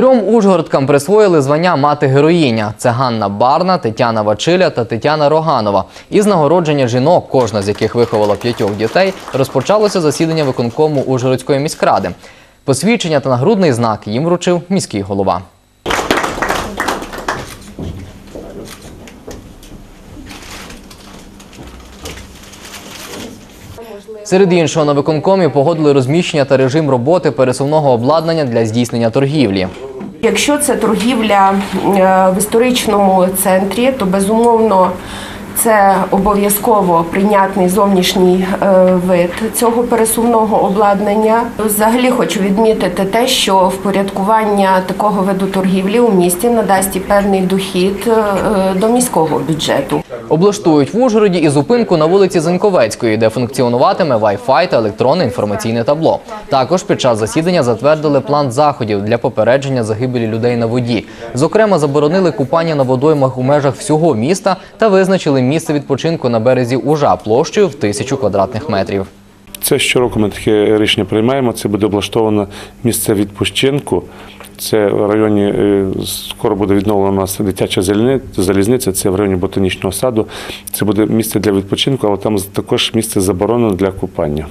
Трьом ужгородкам присвоїли звання мати героїня. Це Ганна Барна, Тетяна Вачиля та Тетяна Роганова. Із нагородження жінок, кожна з яких виховала п'ятьох дітей, розпочалося засідання виконкому Ужгородської міськради. Посвідчення та нагрудний знак їм вручив міський голова. Серед іншого на виконкомі погодили розміщення та режим роботи пересувного обладнання для здійснення торгівлі. Якщо це торгівля е, в історичному центрі, то безумовно це обов'язково прийнятний зовнішній е, вид цього пересувного обладнання. Взагалі хочу відмітити те, що впорядкування такого виду торгівлі у місті надасть і певний дохід е, до міського бюджету. Облаштують в Ужгороді і зупинку на вулиці Заньковецької, де функціонуватиме Wi-Fi та електронне інформаційне табло. Також під час засідання затвердили план заходів для попередження загибелі людей на воді. Зокрема, заборонили купання на водоймах у межах всього міста та визначили місце відпочинку на березі Ужа площею в тисячу квадратних метрів. Це щороку ми таке рішення приймаємо. Це буде облаштовано місце відпочинку. Це в районі е, скоро буде відновлена у нас дитяча залізниця. Це в районі ботанічного саду. Це буде місце для відпочинку, але там також місце заборонено для купання.